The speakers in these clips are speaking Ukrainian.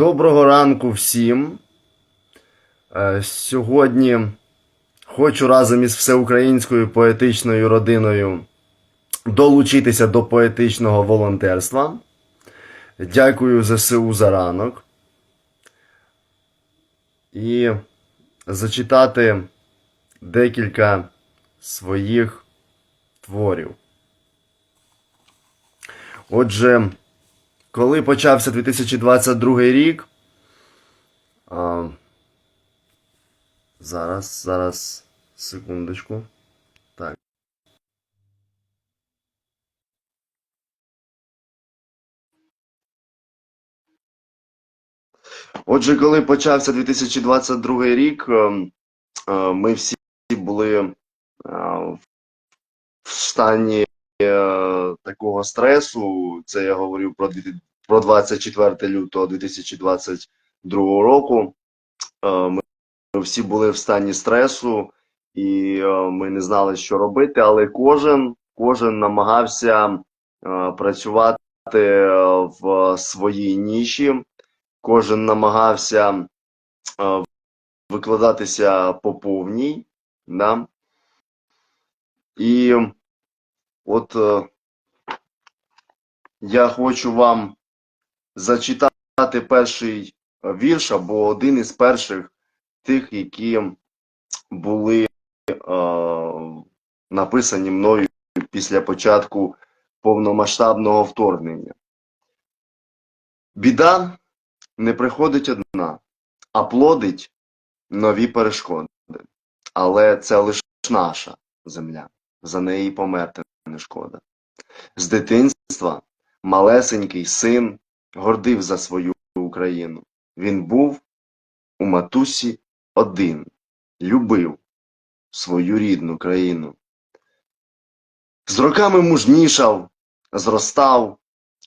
Доброго ранку всім. Е, Сьогодні хочу разом із всеукраїнською поетичною родиною долучитися до поетичного волонтерства. Дякую ЗСУ за ранок. І зачитати декілька своїх творів. Отже, коли почався 2022 рік. А, зараз, зараз, секундочку. Так. Отже, коли почався 2022 рік, ми всі були в стані такого стресу. Це я говорю про, про 24 лютого 2022 року. Е, Ми, всі були в стані стресу, і е, ми не знали, що робити, але кожен, кожен намагався е, працювати е, в своїй ніші, кожен намагався е, викладатися по повній. Да? І От е, я хочу вам зачитати перший е, вірш або один із перших тих, які були е, написані мною після початку повномасштабного вторгнення. Біда не приходить одна, а плодить нові перешкоди. Але це лише наша земля, за неї померти не шкода. З дитинства малесенький син гордив за свою Україну. Він був у матусі один, любив свою рідну країну. З роками мужнішав, зростав,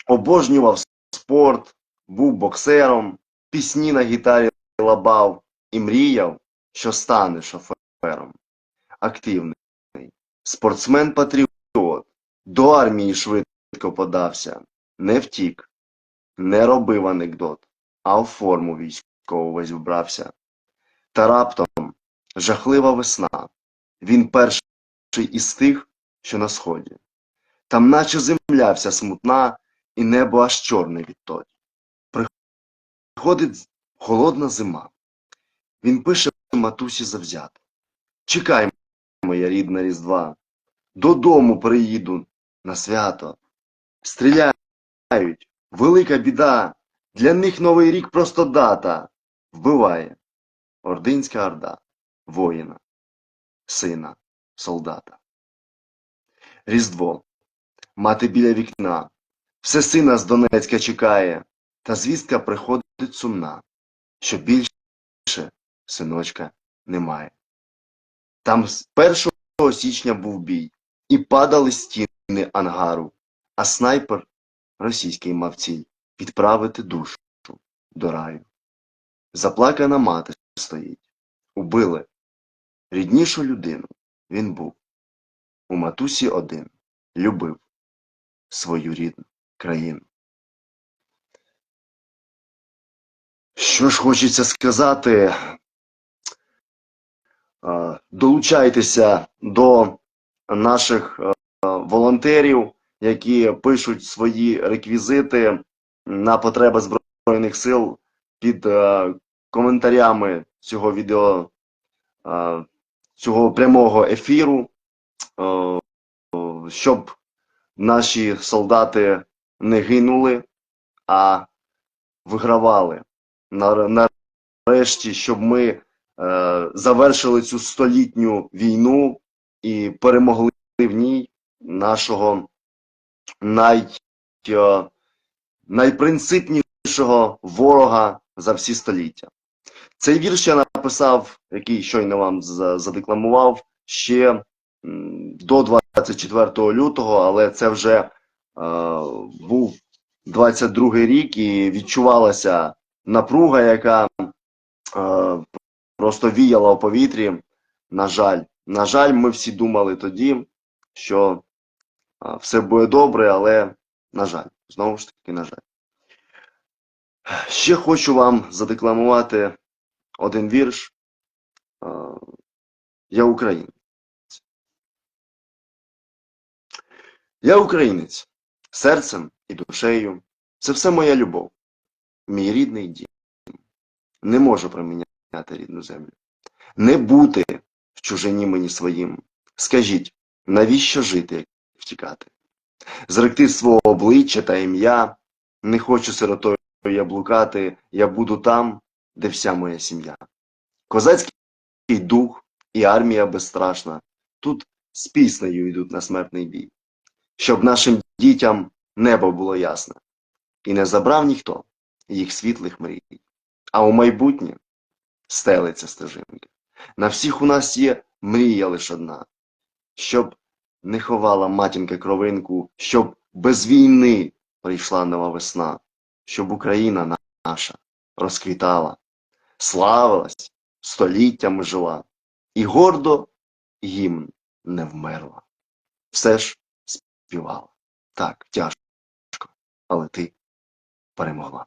обожнював спорт, був боксером, пісні на гітарі лабав і мріяв, що стане шофером. Активний спортсмен-патріот до армії швидко подався, не втік, не робив анекдот, а в форму військову весь вбрався. Та раптом жахлива весна. Він перший із тих, що на сході. Там наче земля вся смутна, і небо аж чорне відтоді. Приходить холодна зима. Він пише матусі завзято. Чекай, моя рідна різдва. Додому приїду на свято. Стріляють. Велика біда. Для них новий рік просто дата. Вбиває. Ординська орда. Воїна. Сина. Солдата. Різдво. Мати біля вікна. Все сина з Донецька чекає. Та звістка приходить сумна, що більше синочка немає. Там з 1 січня був бій, і падали стіни ангару, а снайпер російський мав ціль відправити душу до раю. Заплакана мати стоїть. Убили ріднішу людину. Він був. У матусі один любив свою рідну країну. Що ж хочеться сказати, долучайтеся до наших волонтерів, які пишуть свої реквізити на потреби Збройних сил під е, коментарями цього відео, е, цього прямого ефіру, е, щоб наші солдати не гинули, а вигравали. Нарешті, щоб ми завершили цю столітню війну і перемогли в ній нашого най, е, найпринципнішого ворога за всі століття. Цей вірш я написав, який щойно вам задекламував, ще до 24 лютого, але це вже е, був 22 рік і відчувалася напруга, яка е, просто віяла у повітрі. На жаль, на жаль, ми всі думали тоді, що все буде добре, але на жаль, знову ж таки, на жаль. Ще хочу вам задекламувати один вірш. Я українець. Я українець. Серцем і душею. Це все моя любов. Мій рідний дім. Не можу проміняти рідну землю. Не бути в чужині мені своїм. Скажіть, навіщо жити, втікати? Зректи свого обличчя та ім'я. Не хочу сиротою я блукати, я буду там, де вся моя сім'я. Козацький дух і армія безстрашна. Тут з піснею йдуть на смертний бій. Щоб нашим дітям небо було ясне. І не забрав ніхто їх світлих мрій. А у майбутнє стелиться стежинки. На всіх у нас є мрія лише одна. Щоб не ховала матінка кровинку, щоб без війни прийшла нова весна, щоб Україна наша розквітала, славилась, століттями жила, і гордо гімн не вмерла. Все ж співала. Так, тяжко, але ти перемогла.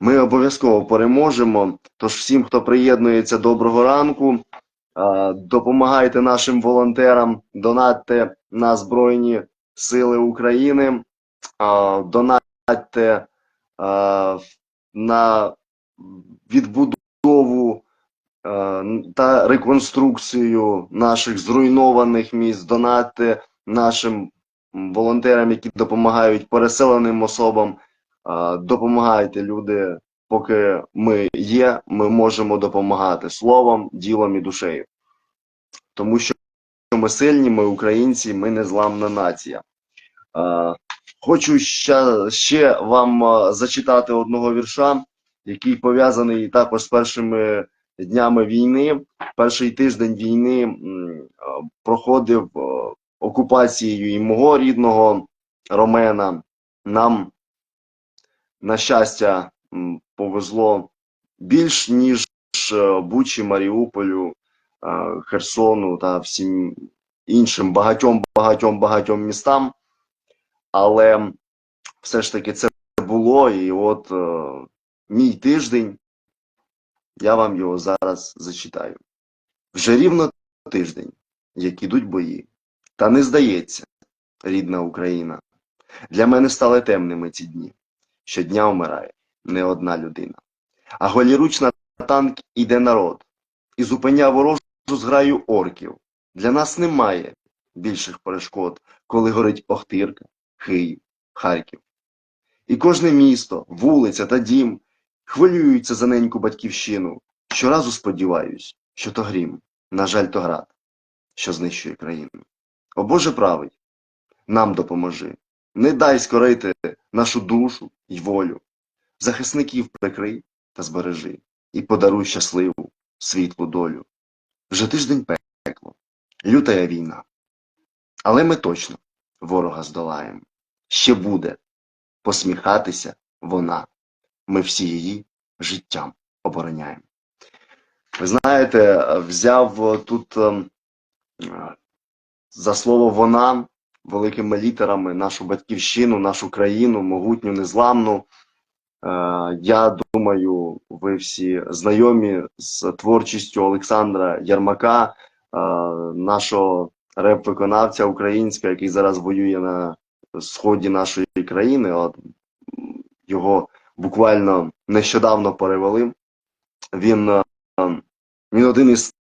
Ми обов'язково переможемо. Тож всім, хто приєднується, доброго ранку. А, Допомагайте нашим волонтерам, донатьте на Збройні Сили України, донатьте на відбудову та реконструкцію наших зруйнованих міст, донатьте нашим волонтерам, які допомагають переселеним особам. Допомагайте, люди, поки ми є, ми можемо допомагати словом, ділом і душею. Тому що ми сильні, ми українці, ми незламна нація. Хочу ще, ще вам зачитати одного вірша, який пов'язаний також з першими днями війни. Перший тиждень війни проходив окупацією і мого рідного Ромена. Нам на щастя, повезло більш ніж е, Бучі, Маріуполю, е, Херсону та всім іншим багатьом багатьом багатьом містам. Але все ж таки це було, і от е, мій тиждень, я вам його зараз зачитаю. Вже рівно тиждень, як ідуть бої, та не здається, рідна Україна. Для мене стали темними ці дні. Щодня вмирає не одна людина. А голіруч на танк іде народ і зупиняє ворожу зграю орків. Для нас немає більших перешкод, коли горить Охтирка, Київ, Харків. І кожне місто, вулиця та дім хвилюються за неньку батьківщину. Щоразу сподіваюсь, що то грім, на жаль, то град, що знищує країну. О Боже правий, нам допоможи. Не дай скорити нашу душу й волю. Захисників прикрий та збережи, і подаруй щасливу, світлу долю. Вже тиждень пекло, лютая війна. Але ми точно ворога здолаємо. Ще буде посміхатися вона. Ми всі її життям обороняємо. Ви знаєте, взяв тут ем, за слово вона великими літерами нашу батьківщину, нашу країну, могутню, незламну. Е, Я думаю, ви всі знайомі з творчістю Олександра Ярмака, е, нашого реп-виконавця українського, який зараз воює на сході нашої країни. От його буквально нещодавно перевели. Він, е, він один із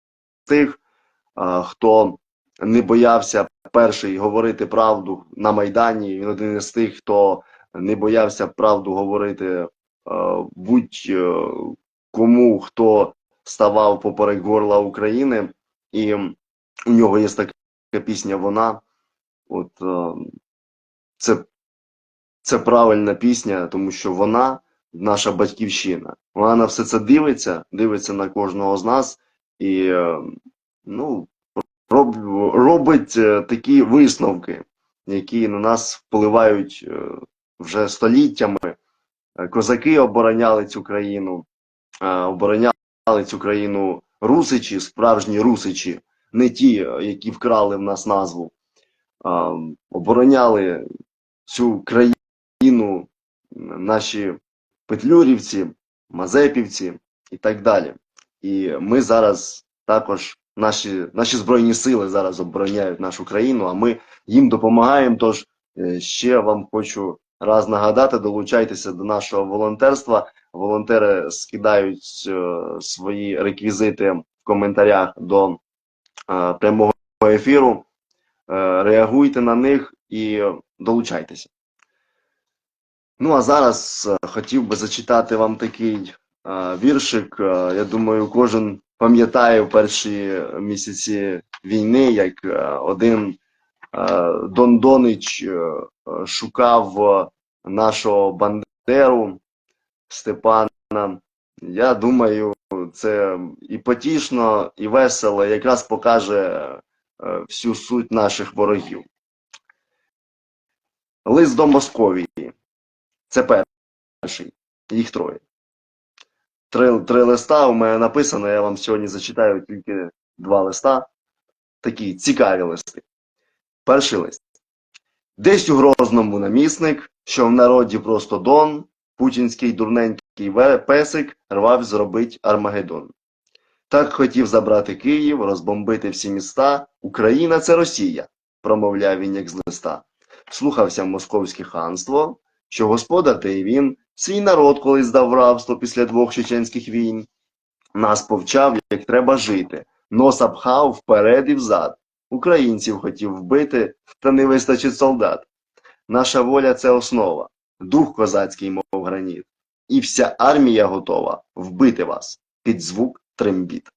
тих, хто не боявся перший говорити правду на Майдані. Він один із тих, хто не боявся правду говорити е, будь-кому, хто ставав поперек горла України. І у нього є така пісня Вона. От е, це, це правильна пісня, тому що вона наша батьківщина. Вона на все це дивиться, дивиться на кожного з нас і е, ну, роб, робить е, такі висновки, які на нас впливають е, вже століттями. Е, Козаки обороняли цю країну, е, обороняли цю країну русичі, справжні русичі, не ті, е, які вкрали в нас назву, обороняли цю країну наші Петлюрівці, Мазепівці і так далі. І ми зараз також, наші, наші Збройні сили зараз обороняють нашу країну, а ми їм допомагаємо. Тож ще вам хочу раз нагадати, долучайтеся до нашого волонтерства. Волонтери скидають е, свої реквізити в коментарях до е, прямого ефіру. Е, реагуйте на них і долучайтеся. Ну, а зараз хотів би зачитати вам такий віршик. Я думаю, кожен пам'ятає в перші місяці війни, як один е, Дон Донич е, шукав е, нашого Бандеру Степана. Я думаю, це і потішно, і весело, якраз покаже всю суть наших ворогів. Лист до Московії. Це перший. Їх троє. Три, три листа у мене написано, я вам сьогодні зачитаю тільки два листа. Такі цікаві листи. Перший лист. Десь у Грозному намісник, що в народі просто Дон, путінський дурненький песик рвав зробить Армагеддон. Так хотів забрати Київ, розбомбити всі міста. Україна це Росія, промовляв він як з листа. Слухався московське ханство, що господар та й він свій народ колись здав рабство після двох чеченських війн. Нас повчав, як треба жити, носа пхав вперед і взад. Українців хотів вбити, та не вистачить солдат. Наша воля це основа, дух козацький, мов граніт. І вся армія готова вбити вас під звук трембіт.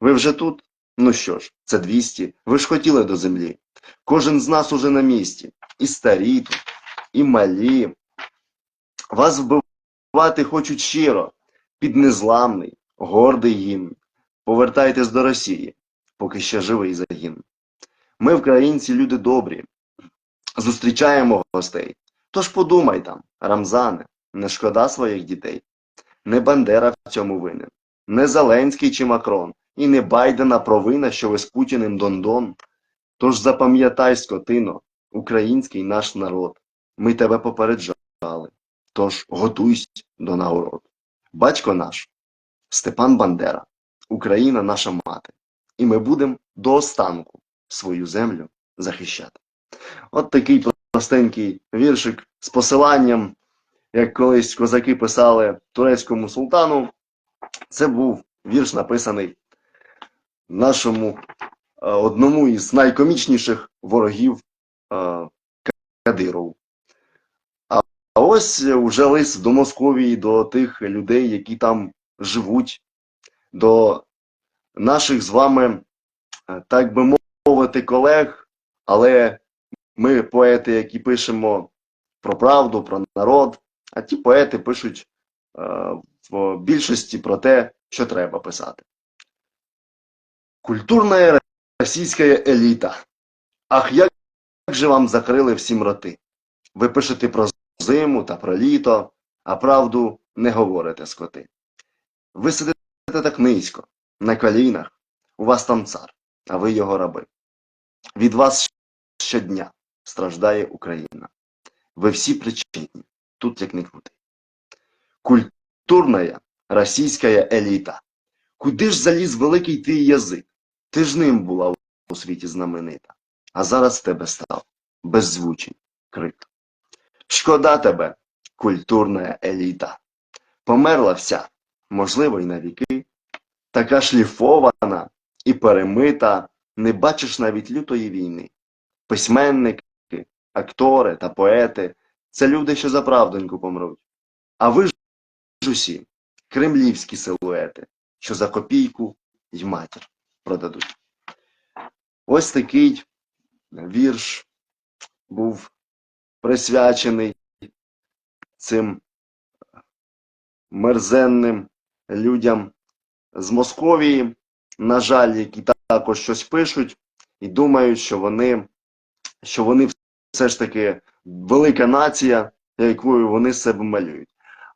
Ви вже тут? Ну що ж, це 200. Ви ж хотіли до землі. Кожен з нас уже на місці. І старі тут, і малі. Вас вбивати хочуть щиро, під незламний, гордий гімн. Повертайтесь до Росії, поки ще живий загін. Ми, українці, люди добрі, зустрічаємо гостей. Тож подумай там, Рамзане, не шкода своїх дітей. Не Бандера в цьому винен, не Зеленський чи Макрон, і не Байдена провина, що ви з Путіним Дондон. Тож запам'ятай, скотино, український наш народ. Ми тебе попереджали. Тож готуйся до нагород. Батько наш, Степан Бандера, Україна наша мати. І ми будемо до останку свою землю захищати. От такий простенький віршик з посиланням, як колись козаки писали турецькому султану. Це був вірш, написаний нашому е, одному із найкомічніших ворогів е, Кадирову. А ось уже лист до Московії, до тих людей, які там живуть, до наших з вами, е, так би мовити, колег, але ми поети, які пишемо про правду, про народ, а ті поети пишуть е, в більшості про те, що треба писати. Культурна російська еліта. Ах, як же вам закрили всім роти? Ви пишете про зиму та про літо, а правду не говорите, скоти. Ви сидите так низько, на колінах, у вас там цар, а ви його раби. Від вас щодня страждає Україна. Ви всі причетні, тут як не крути. Культурна російська еліта. Куди ж заліз великий твій язик? Ти ж ним була у світі знаменита, а зараз тебе став беззвучий крик. Шкода тебе, культурна еліта. Померла вся, можливо, й на віки, така шліфована і перемита, не бачиш навіть лютої війни. Письменники, актори та поети це люди, що за правдоньку помруть. А ви ж усі кремлівські силуети, що за копійку й матір продадуть. Ось такий вірш був присвячений цим мерзенним людям з Московії, на жаль, які також щось пишуть і думають, що вони, що вони все ж таки велика нація, якою вони себе малюють.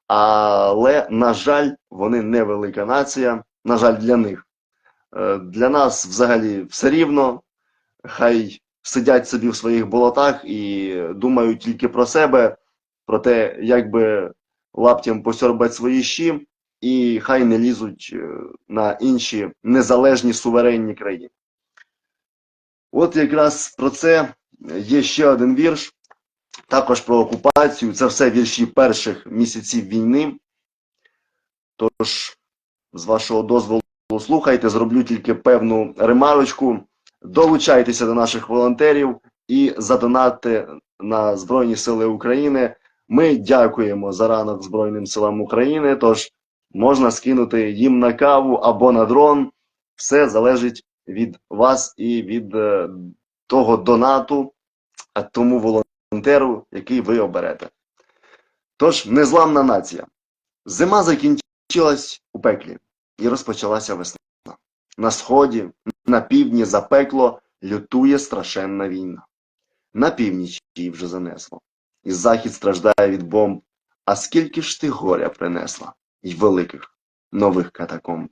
Але, на жаль, вони не велика нація, на жаль, для них. Е, Для нас взагалі все рівно, хай сидять собі в своїх болотах і думають тільки про себе, про те, як би лаптям посьорбать свої щі, і хай не лізуть е, на інші незалежні суверенні країни. От якраз про це є ще один вірш, також про окупацію. Це все вірші перших місяців війни. Тож, з вашого дозволу, слухайте, зроблю тільки певну ремарочку. Долучайтеся до наших волонтерів і задонатьте на Збройні Сили України. Ми дякуємо за ранок Збройним силам України. Тож можна скинути їм на каву або на дрон. Все залежить від вас і від е, того донату, а тому волонтеру, який ви оберете. Тож, незламна нація. Зима закінчилась у пеклі і розпочалася весна. На сході, на півдні запекло лютує страшенна війна. На північ її вже занесло. І захід страждає від бомб. А скільки ж ти горя принесла, й великих нових катакомб.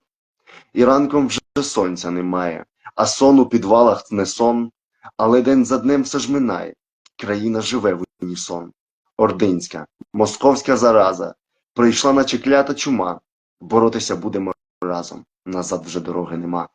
І ранком вже сонця немає, а сон у підвалах не сон, але день за днем все ж минає. Країна живе в унісон. Ординська, московська зараза, прийшла наче клята чума. Боротися будемо разом, назад вже дороги нема.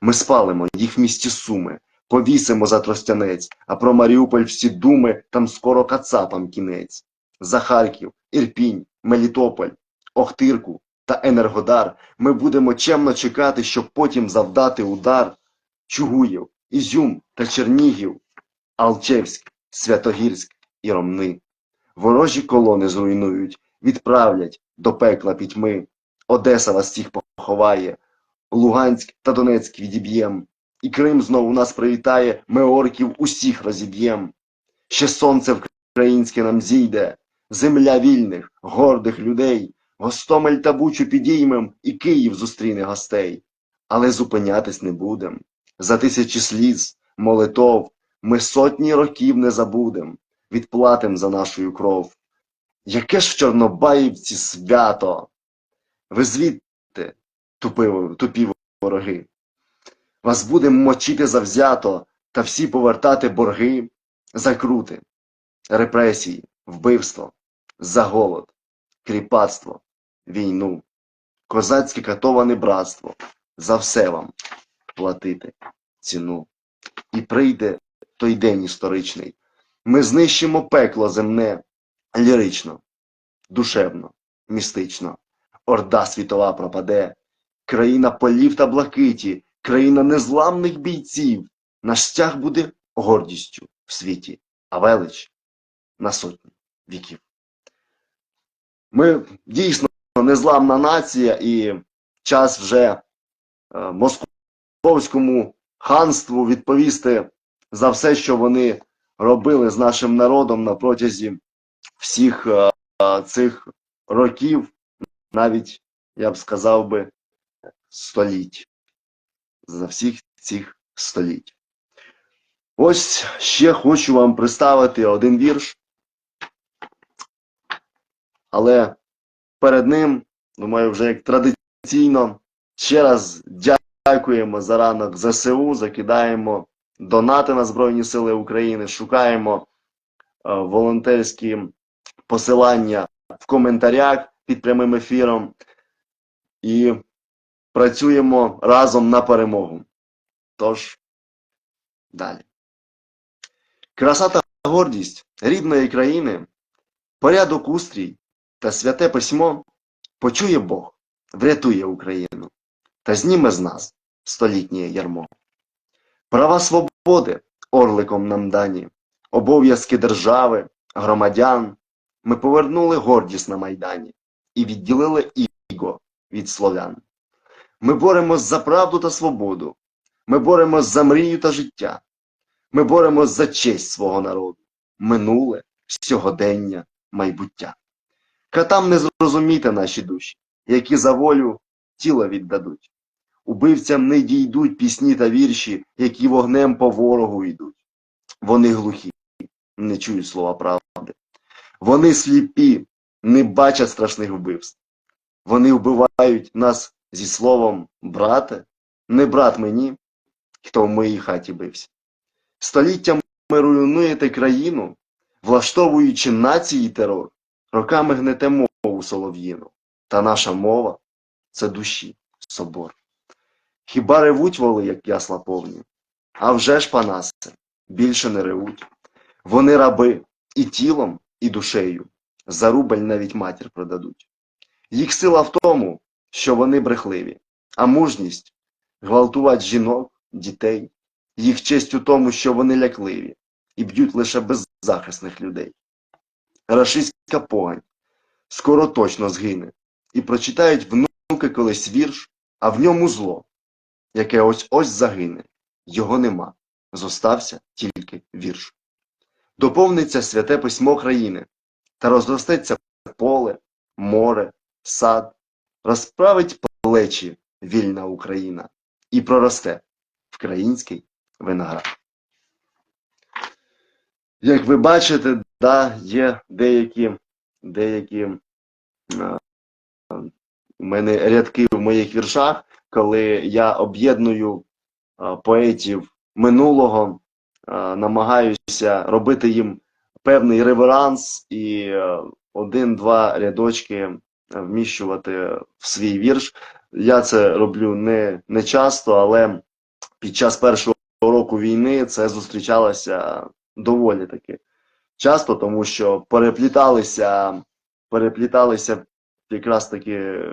Ми спалимо їх в місті Суми, повісимо за тростянець, а про Маріуполь всі думи, там скоро кацапам кінець. За Харків, Ірпінь, Мелітополь, Охтирку та Енергодар ми будемо чемно чекати, щоб потім завдати удар Чугуїв, Ізюм та Чернігів, Алчевськ, Святогірськ і Ромни. Ворожі колони зруйнують, відправлять до пекла пітьми. Одеса вас всіх поховає, Луганськ та Донецьк відіб'єм. І Крим знову нас привітає, ми орків усіх розіб'єм. Ще сонце українське нам зійде, земля вільних, гордих людей, Гостомель та Бучу підіймем, і Київ зустріне гостей. Але зупинятись не будем. За тисячі сліз, молитов, ми сотні років не забудем, відплатим за нашу кров. Яке ж в Чорнобаївці свято! Ви звідти, тупи, тупі вороги. Вас будем мочити завзято та всі повертати борги, закрути, репресії, вбивство, за голод, кріпацтво, війну, козацьке катоване братство, за все вам платити ціну. І прийде той день історичний. Ми знищимо пекло земне лірично, душевно, містично. Орда світова пропаде, країна полів та блакиті, країна незламних бійців. Наш стяг буде гордістю в світі, а велич на сотні віків. Ми дійсно незламна нація, і час вже е, московському ханству відповісти за все, що вони робили з нашим народом на протязі всіх е, цих років, навіть я б сказав би століть. За всіх цих століть. Ось ще хочу вам представити один вірш. Але перед ним, думаю, вже як традиційно, ще раз дякуємо за ранок ЗСУ, закидаємо донати на Збройні Сили України, шукаємо е, волонтерські посилання в коментарях під прямим ефіром і працюємо разом на перемогу. Тож, далі. Краса та гордість рідної країни, порядок устрій та святе письмо почує Бог, врятує Україну та зніме з нас столітнє ярмо. Права свободи орликом нам дані, обов'язки держави, громадян ми повернули гордість на Майдані і відділили іго від слов'ян. Ми боремось за правду та свободу, ми боремось за мрію та життя, ми боремось за честь свого народу, минуле, сьогодення, майбуття. Катам не зрозуміти наші душі, які за волю тіло віддадуть. Убивцям не дійдуть пісні та вірші, які вогнем по ворогу йдуть. Вони глухі, не чують слова правди. Вони сліпі, не бачать страшних вбивств. Вони вбивають нас зі словом брате, не брат мені, хто в моїй хаті бився. Століттями руйнуєте країну, влаштовуючи нації терор, роками гнете мову солов'їну, та наша мова це душі, собор. Хіба ревуть воли, як ясла повні? А вже ж, панасе, більше не ревуть. Вони раби і тілом, і душею, за рубль навіть матір продадуть. Їх сила в тому, що вони брехливі, а мужність гвалтувати жінок, дітей, їх честь у тому, що вони лякливі і б'ють лише беззахисних людей. Рашистська погань скоро точно згине, і прочитають внуки колись вірш, а в ньому зло, яке ось ось загине. Його нема, зостався тільки вірш. Доповниться святе письмо країни, та розростеться поле, море, сад, розправить плечі вільна Україна і проросте вкраїнський виноград. Як ви бачите, да, є деякі, деякі а, у мене рядки в моїх віршах, коли я об'єдную поетів минулого, а, намагаюся робити їм певний реверанс і е, один-два рядочки вміщувати в свій вірш. Я це роблю не, не часто, але під час першого року війни це зустрічалося доволі таки часто, тому що перепліталися, перепліталися якраз таки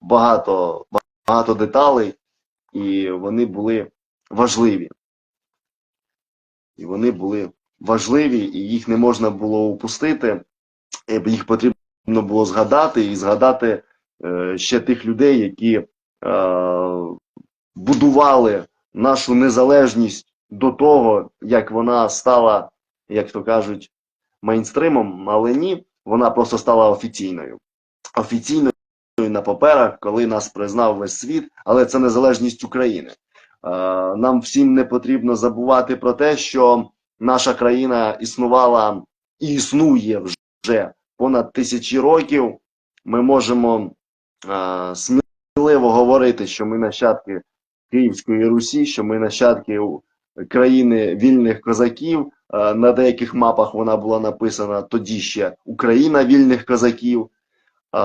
багато, багато деталей, і вони були важливі. І вони були важливі, і їх не можна було упустити. Їх потрібно було згадати і згадати е, ще тих людей, які е, будували нашу незалежність до того, як вона стала, як то кажуть, мейнстримом, але ні, вона просто стала офіційною. Офіційною на паперах, коли нас признав весь світ, але це незалежність України. Е, нам всім не потрібно забувати про те, що наша країна існувала і існує вже понад тисячі років. Ми можемо е, сміливо говорити, що ми нащадки Київської Русі, що ми нащадки країни вільних козаків. Е, на деяких мапах вона була написана тоді ще Україна вільних козаків. Е,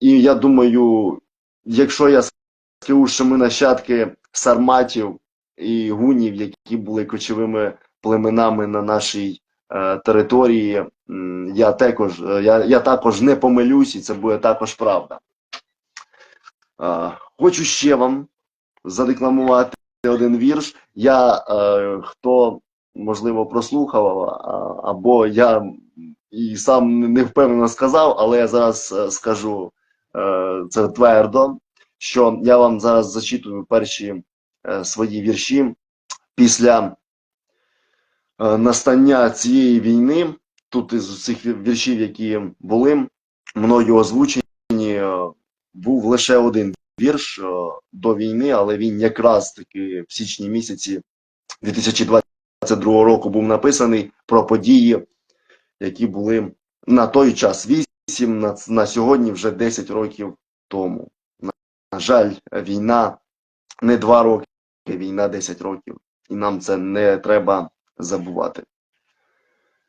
і я думаю, якщо я скажу, що ми нащадки сарматів і гунів, які були кочовими племенами на нашій е, території, я також, я, я також не помилюсь, і це буде також правда. Хочу ще вам задекламувати один вірш. Я е, хто можливо прослухав, а, або я і сам не впевнено сказав, але я зараз е, скажу е, це твердо, що я вам зараз зачитую перші е, свої вірші після е, настання цієї війни. Тут із цих віршів, які були мною озвучені, е, був лише один вірш е, до війни, але він якраз таки в січні місяці 2022 року був написаний про події, які були на той час 8, на, на сьогодні вже 10 років тому. На, жаль, війна не 2 роки, війна 10 років. І нам це не треба забувати.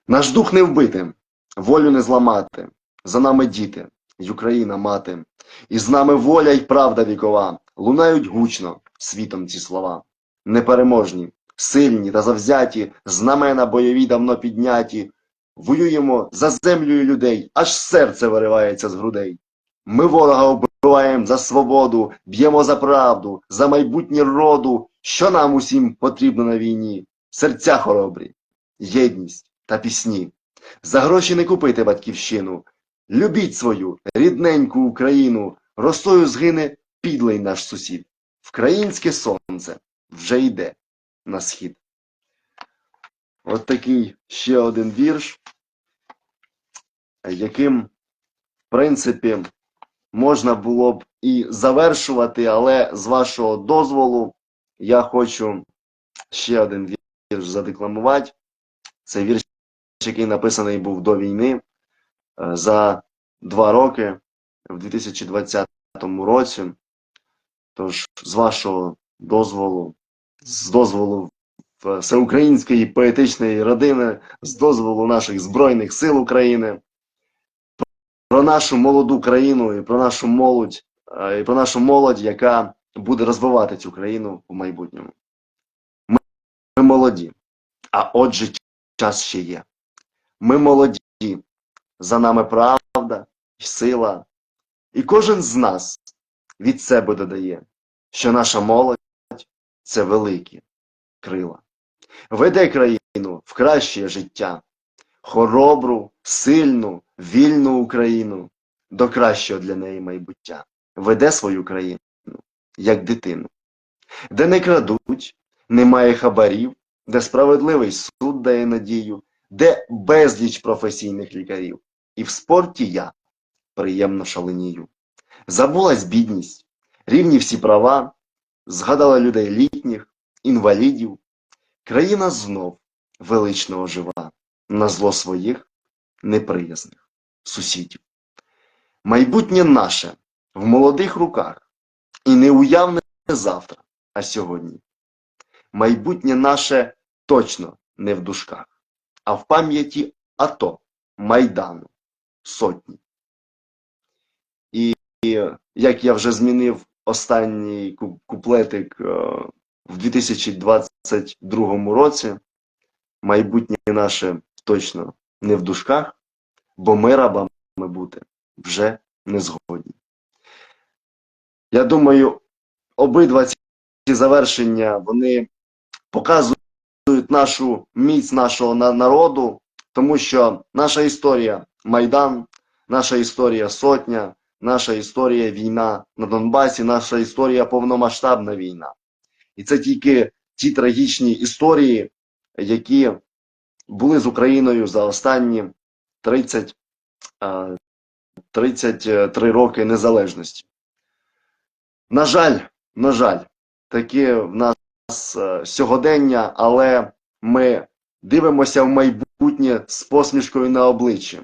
Наш дух не вбити, волю не зламати. За нами діти, й Україна мати. І з нами воля й правда вікова. Лунають гучно світом ці слова. Непереможні, сильні та завзяті, знамена бойові давно підняті. Воюємо за землю людей, аж серце виривається з грудей. Ми ворога вбиваємо за свободу, б'ємо за правду, за майбутнє роду, що нам усім потрібно на війні. Серця хоробрі, єдність та пісні. За гроші не купити батьківщину. Любіть свою рідненьку Україну, росою згине підлий наш сусід. Вкраїнське сонце вже йде на схід. От такий ще один вірш, яким, в принципі, можна було б і завершувати, але з вашого дозволу я хочу ще один вірш задекламувати. Це вірш, який написаний був до війни за два роки в 2020 році. Тож, з вашого дозволу, з дозволу всеукраїнської поетичної родини, з дозволу наших Збройних сил України, про нашу молоду країну і про нашу молодь, е, і про нашу молодь, яка буде розвивати цю країну в майбутньому. Ми, ми молоді, а отже, час ще є. Ми молоді, за нами правда і сила. І кожен з нас від себе додає, що наша молодь це великі крила. Веде країну в краще життя, хоробру, сильну, вільну Україну до кращого для неї майбуття. Веде свою країну, як дитину, де не крадуть, немає хабарів, де справедливий суд дає надію, де безліч професійних лікарів. І в спорті я приємно шаленію. Забулась бідність, рівні всі права, згадала людей літніх, інвалідів. Країна знов велично ожива на зло своїх неприязних сусідів. Майбутнє наше в молодих руках і неуявне не завтра, а сьогодні. Майбутнє наше точно не в дужках, а в пам'яті АТО, Майдану, сотні. І як я вже змінив останній куплетик е, в 2022 році, майбутнє наше точно не в дужках, бо ми рабами бути вже не згодні. Я думаю, обидва ці завершення вони показують нашу міць нашого народу, тому що наша історія Майдан, наша історія Сотня, наша історія війна на Донбасі, наша історія повномасштабна війна. І це тільки ті трагічні історії, які були з Україною за останні 30, е, 33 роки незалежності. На жаль, на жаль, таке в нас е, сьогодення, але ми дивимося в майбутнє з посмішкою на обличчі.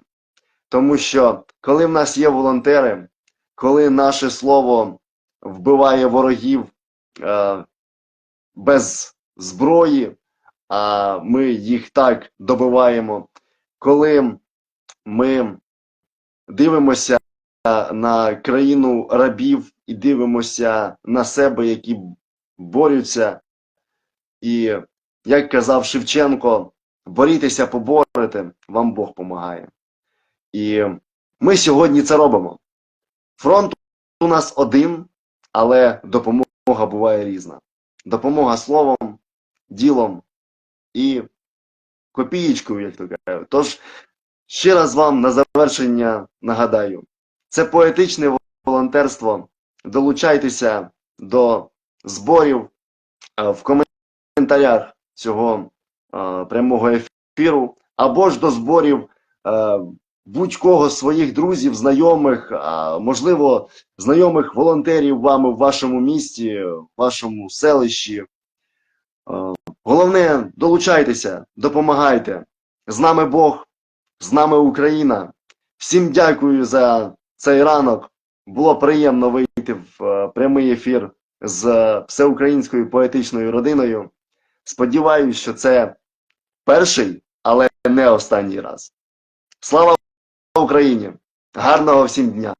Тому що коли в нас є волонтери, коли наше слово вбиває ворогів е, без зброї, а ми їх так добиваємо, коли ми дивимося на країну рабів і дивимося на себе, які борються, і, як казав Шевченко, борітеся, поборете, вам Бог помагає. І ми сьогодні це робимо. Фронт у нас один, але допомога буває різна. Допомога словом, ділом і копієчкою, як то кажуть. Тож, ще раз вам на завершення нагадаю, це поетичне волонтерство. Долучайтеся до зборів в коментарях цього прямого ефіру, або ж до зборів будь-кого з своїх друзів, знайомих, а, можливо, знайомих волонтерів вами в вашому місті, в вашому селищі. Е, Головне, долучайтеся, допомагайте. З нами Бог, з нами Україна. Всім дякую за цей ранок. Було приємно вийти в е, прямий ефір з всеукраїнською поетичною родиною. Сподіваюсь, що це перший, але не останній раз. Слава Україні! Гарного всім дня!